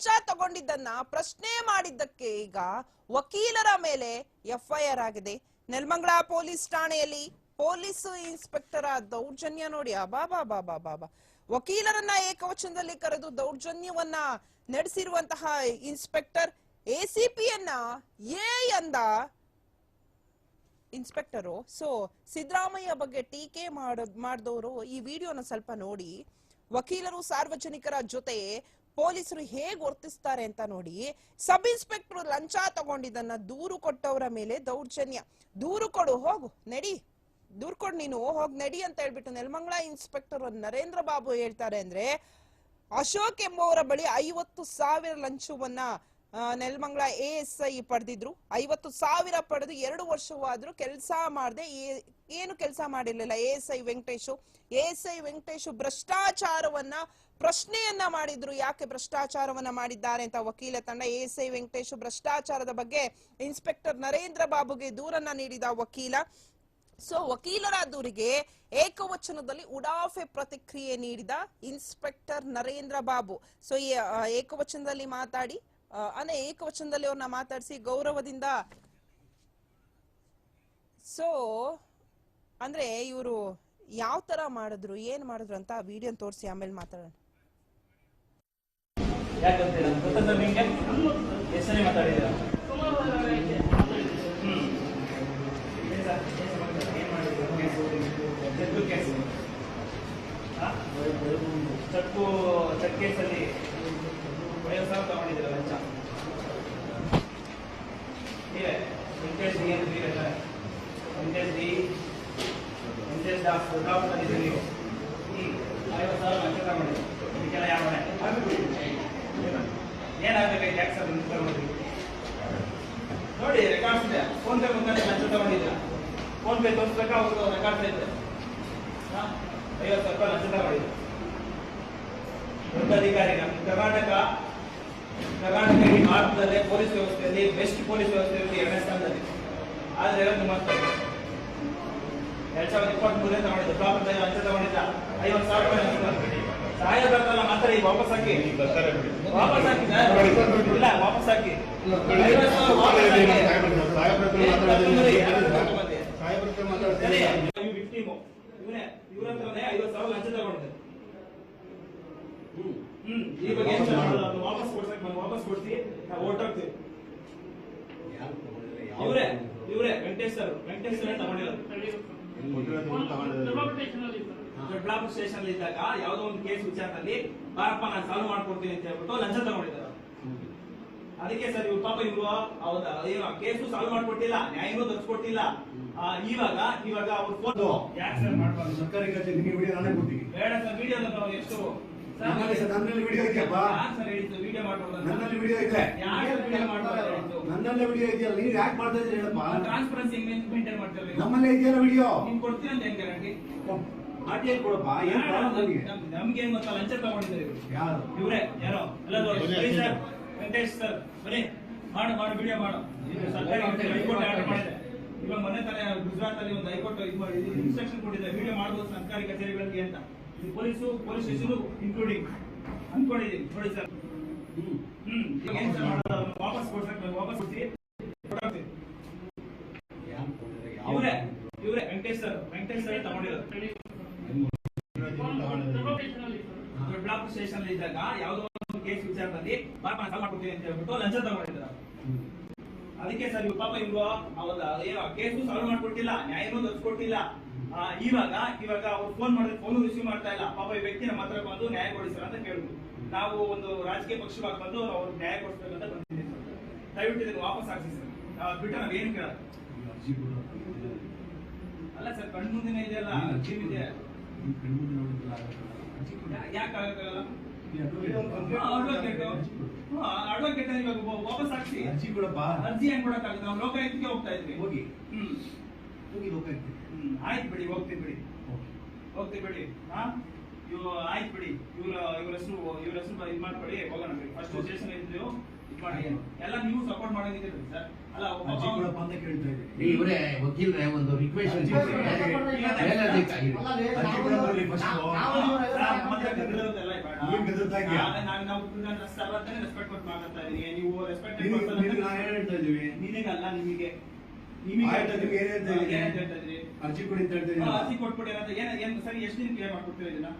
ಲಂಚ ತಗೊಂಡಿದ್ದನ್ನ ಪ್ರಶ್ನೆ ಮಾಡಿದ್ದಕ್ಕೆ ಈಗ ವಕೀಲರ ಮೇಲೆ ಎಫ್ಐಆರ್ ಆಗಿದೆ. ನೆಲಮಂಗಲ ಪೊಲೀಸ್ ಠಾಣೆಯಲ್ಲಿ ಪೊಲೀಸ್ ಇನ್ಸ್ಪೆಕ್ಟರ್ ದೌರ್ಜನ್ಯ ನೋಡಿ ಅಬಾ ಬಾ ಬಾ ಬಾ ಬಾ ವಕೀಲರನ್ನ ಏಕವಚನದಲ್ಲಿ ಕರೆದು ದೌರ್ಜನ್ಯವನ್ನ ನಡೆಸಿರುವಂತಹ ಇನ್ಸ್ಪೆಕ್ಟರ್ ಎಸಿಪಿಯನ್ನ ಏ ಅಂದ ಇನ್ಸ್ಪೆಕ್ಟರು. ಸೊ, ಸಿದ್ದರಾಮಯ್ಯ ಬಗ್ಗೆ ಟೀಕೆ ಮಾಡ, ಮಾಡಿದವರು ಈ ವಿಡಿಯೋನ ಸ್ವಲ್ಪ ನೋಡಿ. ವಕೀಲರು ಸಾರ್ವಜನಿಕರ ಜೊತೆ ಪೊಲೀಸರು ಹೇಗೆ ವರ್ತಿಸ್ತಾರೆ ಅಂತ ನೋಡಿ, ಸಬ್ ಇನ್ಸ್ಪೆಕ್ಟರ್ ಲಂಚ ತಗೊಂಡಿದ್ದನ್ನ ದೂರು ಕೊಟ್ಟವರ ಮೇಲೆ ದೌರ್ಜನ್ಯ. ದೂರು ಕೊಡು, ಹೋಗು, ನಡಿ. ದೂರು ಕೊಡು ನೀನು, ಹೋಗಿ, ನಡಿ ಅಂತ ಹೇಳ್ಬಿಟ್ಟು ನೆಲಮಂಗಲ ಇನ್ಸ್ಪೆಕ್ಟರ್ ನರೇಂದ್ರ ಬಾಬು ಹೇಳ್ತಾರೆ ಅಂದ್ರೆ, ಅಶೋಕ್ ಎಂಬುವರ ಬಳಿ ಐವತ್ತು ಸಾವಿರ ಲಂಚವನ್ನ ನೆಲಮಂಗಲ ಎ ಎಸ್ ಐ ಪಡೆದಿದ್ರು. ಐವತ್ತು ಸಾವಿರ ಪಡೆದು ಎರಡು ವರ್ಷವಾದರೂ ಕೆಲಸ ಮಾಡದೆ. ಏನು ಕೆಲಸ ಮಾಡಿರ್ಲಿಲ್ಲ A S I Venkatesh. A S I Venkatesh ಭ್ರಷ್ಟಾಚಾರವನ್ನ ಪ್ರಶ್ನೆಯನ್ನ ಮಾಡಿದ್ರು. ಯಾಕೆ ಭ್ರಷ್ಟಾಚಾರವನ್ನ ಮಾಡಿದ್ದಾರೆ ಅಂತ ವಕೀಲ ತಂಡ ಎ ಎಸ್ ಐ ವೆಂಕಟೇಶು ಭ್ರಷ್ಟಾಚಾರದ ಬಗ್ಗೆ ಇನ್ಸ್ಪೆಕ್ಟರ್ ನರೇಂದ್ರ ಬಾಬುಗೆ ದೂರನ್ನ ನೀಡಿದ ವಕೀಲ. ಸೊ, ವಕೀಲರ ದೂರಿಗೆ ಏಕವಚನದಲ್ಲಿ ಉಡಾಫೆ ಪ್ರತಿಕ್ರಿಯೆ ನೀಡಿದ ಇನ್ಸ್ಪೆಕ್ಟರ್ ನರೇಂದ್ರ ಬಾಬು. ಸೊ ಏಕವಚನದಲ್ಲಿ ಮಾತಾಡಿ. ಅಂದ್ರೆ ಏಕವಚನದಲ್ಲಿ ಅವ್ರನ್ನ ಮಾತಾಡಿಸಿ ಗೌರವದಿಂದ ಸೊ ಅಂದ್ರೆ ಇವರು ಯಾವ ತರ ಮಾಡಿದ್ರು, ಏನ್ ಮಾಡಿದ್ರು ಅಂತ ವಿಡಿಯೋ ತೋರಿಸಿ ಆಮೇಲೆ ಮಾತಾಡೋಣ ಚಕ್ಕೇಸಲ್ಲಿ? Check case. ಹಾ? ಚೆಕ್ಕು ಚೆಕ್ ಕೇಸಲ್ಲಿ ಐವತ್ತು ಸಾವಿರ ತಗೊಂಡಿದ್ದೀರ ಲಂಚ ನೀವೇ ವೆಂಕಟೇಶ್ ಡಿ ಅಂತ ಸರ್. ವೆಂಕಟೇಶ್ ಡಿ ವೆಂಕಟೇಶ್ ಅನ್ನು ತಗೊಂಡ್ರಿ ನೋಡಿ ರೆಕಾರ್ಡ್ಸ್ ಇದೆ. ಫೋನ್ ಪೇ ಮುಖಾಂತರ ಲಂಚ ತಗೊಂಡಿದ್ದೀರಾ? Phone pay ತೋರಿಸ್ಬೇಕಾ? ಅವ್ರದ್ದು ರೆಕಾರ್ಡ್ಸ್ ಇದೆ ಹಾ? ಐವತ್ತು ರೂಪಾಯಿ ಲಂಚ ತಗೊಂಡಿದ್ದೀರಾ? ದೊಡ್ಡ ಅಧಿಕಾರಿ ನಮ್ಮ ಕರ್ನಾಟಕ ಕರ್ನಾಟಕ ಇಡೀ ಭಾರತದಲ್ಲೇ ಪೊಲೀಸ್ ವ್ಯವಸ್ಥೆಯಲ್ಲಿ ಬೆಸ್ಟ್ ಪೊಲೀಸ್ ವ್ಯವಸ್ಥೆಯಲ್ಲಿ ಎರಡನೇ ಸ್ಥಾನದಲ್ಲಿ. ಆದರೆ ಇವತ್ತು ಮತ್ತೆ ಎರಡ್ ಸಾವಿರದ ಇಪ್ಪತ್ತ್ ಮೂರನೇ ತಗೊಂಡಿದ್ದ ಟಾಪ್ ಲಂಚ ತಗೊಂಡಿದ್ದ. ಐವತ್ತು ಸಾವಿರ ರೂಪಾಯಿ. ಸಹಾಯ ಬರ್ತಲ್ಲ ಮಾತಾಡಿ ವಾಪಸ್ ಹಾಕಿ. ವಾಪಸ್ ಹಾಕಿ ಇಲ್ಲ ವಾಪಸ್ ಹಾಕಿ. ಇವ್ನೇ ಇವ್ರ ಹತ್ರನೇ ಐವತ್ತು ಸಾವಿರ ಲಂಚ ತಗೊಂಡಿದ್ದೆ. ಹ್ಮ್. ಈ ಬಗ್ಗೆ ಏನ್ ಮಾಡೋದು? ವಾಪಸ್ ಕೊಡ್ಸಕ್ ಬಂದು ವಾಪಸ್ ಕೊಡ್ಸಿ ನಾವು ಹೊರ್ಟೋಗ್ತೀವಿ ಇವ್ರೆ ಇವ್ರೆ ವೆಂಕಟೇಶ್ ಸರ್ ವೆಂಕಟೇಶ್ ಸರ್ ತಗೊಂಡಿರೋದು. ದೊಡ್ಡಬಳ್ಳಾಪುರ ಸ್ಟೇಷನ್ ಅಲ್ಲಿ ಇದ್ದಾಗ ಯಾವ್ದೋ ಒಂದು ಕೇಸ್ ವಿಚಾರದಲ್ಲಿ ಬಾರಪ್ಪ ನಾನು ಸಾಲ್ವ್ ಮಾಡ್ಕೊಡ್ತೀನಿ ಅಂತ ಹೇಳ್ಬಿಟ್ಟು ಲಂಚ ತಗೊಂಡಿದ್ದಾರೆ. ಅದಕ್ಕೆ ಸರ್ ಇವ್ರು ಪಾಪ ಇವ್ರು ಹೌದಾ? ಏನು ಕೇಸು ಸಾಲ್ವ್ ಮಾಡ್ಕೊಟ್ಟಿಲ್ಲ ನ್ಯಾಯನೂ ತರಿಸ್ಕೊಟ್ಟಿಲ್ಲ. ಆ, ಇವಾಗ ಇವಾಗ ಅವ್ರು ಫೋನ್ ಯಾಕೆ ಸರ್ ಮಾಡ್ಬಾರ್ದು? ಸರ್ಕಾರಿ ಕಚೇರಿ ನಿಮಗೆ ವಿಡಿಯೋ ನಾನೇ ಕೊಡ್ತೀನಿ. ಬೇಡ ಸರ್ ವಿಡಿಯೋ ಎಷ್ಟು ನನ್ನಲ್ಲಿ ಇದೆಯಪ್ಪ. ವಿಡಿಯೋ ನನ್ನಲ್ಲಿ ವಿಡಿಯೋ ಇದೆ ನನ್ನಲ್ಲೇ ವಿಡಿಯೋ ಇದೆಯಲ್ಲ ನೀವು ಯಾಕೆ ಮಾಡ್ತಾ ಇದ್ರಿ ಹೇಳಪ್ಪ? ಟ್ರಾನ್ಸ್ಪರೆನ್ಸಿ ಮೇಂಟೈನ್ ಮಾಡ್ತೇವೆ ನಮ್ಮಲ್ಲೇ ಇದೆಯಲ್ಲ ವಿಡಿಯೋ ನೀನ್ ಕೊಡ್ತೀನಿ ಅಂತ ಹೆಂಗೆ? ಕೊಡಪ್ಪ? ಏನ್ ನನಗೆ? ನಮ್ಗೆ ಏನ್ ಗೊತ್ತಾ ಲಂಚ ತಗೊಂಡಿದ್ದಾರೆ ಯಾರು? ಇವ್ರೆ ಯಾರೋ? ಎಲ್ಲ ಸರ್ ವೆಂಕಟೇಶ್ ಸರ್ ಬನ್ನಿ. ಮಾಡು ಮಾಡು ವಿಡಿಯೋ ಮಾಡು. ಸರ್ಕಾರಿ ಹೈಕೋರ್ಟ್ ಆರ್ಡರ್ ಮಾಡಿದೆ. ಇವಾಗ ಮೊನ್ನೆ ತಾನೇ ಗುಜರಾತ್ ಅಲ್ಲಿ ಒಂದು ಹೈಕೋರ್ಟ್ ಇದು ಮಾಡಿ ಇನ್ಸ್ಟ್ರಕ್ಷನ್ ಕೊಟ್ಟಿದೆ ವಿಡಿಯೋ ಮಾಡಬಹುದು ಸರ್ಕಾರಿ ಕಚೇರಿಗಳಿಗೆ ಅಂತ. ಪೊಲೀಸು ಪೊಲೀಸ್ ಸ್ಟೇಷನ್ ಇನ್ಕ್ಲೂಡಿಂಗ್ ಅನ್ಕೊಂಡಿದ್ದೀನಿ ನೋಡಿ ಸರ್ ವಾಪಸ್ ಕೊಡ್ಸಕ್ ವಾಪಸ್ ಕೊಡ್ಸಿ. ಕೊಡ್ತೀವಿ ಇವ್ರೆ ವೆಂಕಟೇಶ್ ಸರ್ ವೆಂಕಟೇಶ್ ಸರ್ ತಗೊಂಡಿರೋದು. ದೊಡ್ಡಬಳ್ಳಾಪುರ ಸ್ಟೇಷನ್ ಇದ್ದಾಗ ಯಾವ್ದೋ ಒಂದು ಕೇಸ್ ವಿಚಾರದಲ್ಲಿ ನಾನು ಸಾಲ್ವ್ ಮಾಡ್ಕೊಡ್ತೀನಿ ಅಂತ ಹೇಳ್ಬಿಟ್ಟು ಲಂಚ ತಗೊಂಡಿದ್ದಾರೆ ಅದಕ್ಕೆ ಸರ್ ಪಾಪ ಇವ್ರು ಹೌದಾ ಏನೋ ಕೇಸು ಸಾಲ್ವ್ ಮಾಡ್ಕೊಟ್ಟಿಲ್ಲ ನ್ಯಾಯನೂ ತರಿಸ್ಕೊಟ್ಟಿಲ್ಲ. ಆ, ಇವಾಗ ಇವಾಗ ಅವ್ರು ಫೋನ್ ಮಾಡಿದ್ರೆ ಫೋನ್ ರಿಸೀವ್ ಮಾಡ್ತಾ ಇಲ್ಲ. ಪಾಪ ಈ ವ್ಯಕ್ತಿ ನಮ್ಮ ಹತ್ರ ಬಂದು ನ್ಯಾಯ ಕೊಡಿ ಸರ್ ಅಂತ ಕೇಳಿದ್ರು ನಾವು ಒಂದು ರಾಜಕೀಯ ಪಕ್ಷವಾಗಿ ಬಂದು ಅವ್ರು ನ್ಯಾಯ ಕೊಡಿಸ್ಬೇಕಂತ ಬಂದಿದ್ದೀವಿ. ಸರ್ ದಯವಿಟ್ಟು ಇದನ್ನು ವಾಪಸ್ ಹಾಕ್ಸಿ ಸರ್. ಆ, ನಾವು ಏನು ಕೇಳೋದು? ಅಲ್ಲ ಸರ್ ಕಣ್ಣು ಮುಂದಿನ ಇದೆಯಲ್ಲ ಜೀವ ಇದೆ. ಯಾಕೆ ಆಗಕ್ಕಾಗಲ್ಲ? ಅಡ್ವೊಕೇಟ್ ಇವಾಗ ವಾಪಸ್ ಹಾಕ್ಸಿ. ಅರ್ಜಿ ಕೊಡಪ್ಪ ಅರ್ಜಿ ಹೆಂಗ್ ಕೊಡಕ್ಕಾಗುತ್ತೆ? ನಾವು ಲೋಕಾಯುಕ್ತಿಗೆ ಹೋಗ್ತಾ ಇದ್ವಿ. ಹೋಗಿ. ಹ್ಮ್. ಹೋಗಿ ಹೋಗ್ತೀವಿ ಆಯ್ತು ಬಿಡಿ ಹೋಗ್ತೀವಿ ಬಿಡಿ. ಹೋಗ್ತೀವಿ ಬಿಡಿ. ಹಾ? ಇವ್ ಆಯ್ತು ಬಿಡಿ. ಇವ್ರ ಇವ್ರ ಹೆಸರು ಇವ್ರ ಹೆಸರು ಇದು ಮಾಡ್ಕೊಳ್ಳಿ ಹೋಗೋಣ ಬಿಡಿ. ಫಸ್ಟ್ ಸ್ಟೇಷನ್ ಇದ್ದು ಇದು ಮಾಡಿ. ಎಲ್ಲ ನೀವು ಸಪೋರ್ಟ್ ಮಾಡೋದಿದ್ದೀರಿ ಸರ್. ಅಲ್ಲ ಕೇಳ್ತಾ ಇದ್ದೀನಿ ಇವರೇ ವಕೀಲರೇ ಒಂದು ರಿಕ್ವೆಸ್ಟ್ ಗದರ್ತಾ ಇದೀಯಾ? ನಾನು- ನಾವು- ನಾನು ಸರ್ ಅಂತಾನೆ ರೆಸ್ಪೆಕ್ಟ್ ಕೊಟ್ಟು ಮಾತಾಡ್ತಾ ಇದೀನಿ. ನೀವು ರೆಸ್ಪೆಕ್ಟ್ ನಿನಗೆ ನಿನಗೆ ನಾನು ಏನ್ ಹೇಳ್ತಾ ಇದೀವಿ ನಿನಗಲ್ಲ ನಿಮಗೆ. ಆಯ್ತು, ನಿಮ್ಗೆ ಏನ್ ಹೇಳ್ತಾ ಇದೀನಿ? ಏನ್ ಅರ್ಜಿ ಕೊಡಿ ಅಂತ ಹೇಳ್ತಾ ಹಾ, ಅರ್ಜಿ ಕೊಟ್ಬಿಡಿ ಅಂತ. ಏನ್ ಏನ್ ಸರಿ ಎಷ್ಟು ದಿನ ಕ್ಲಿಯರ್ ಮಾಡ್ಕೊಡ್ತೀರಾ ಇದನ್ನ?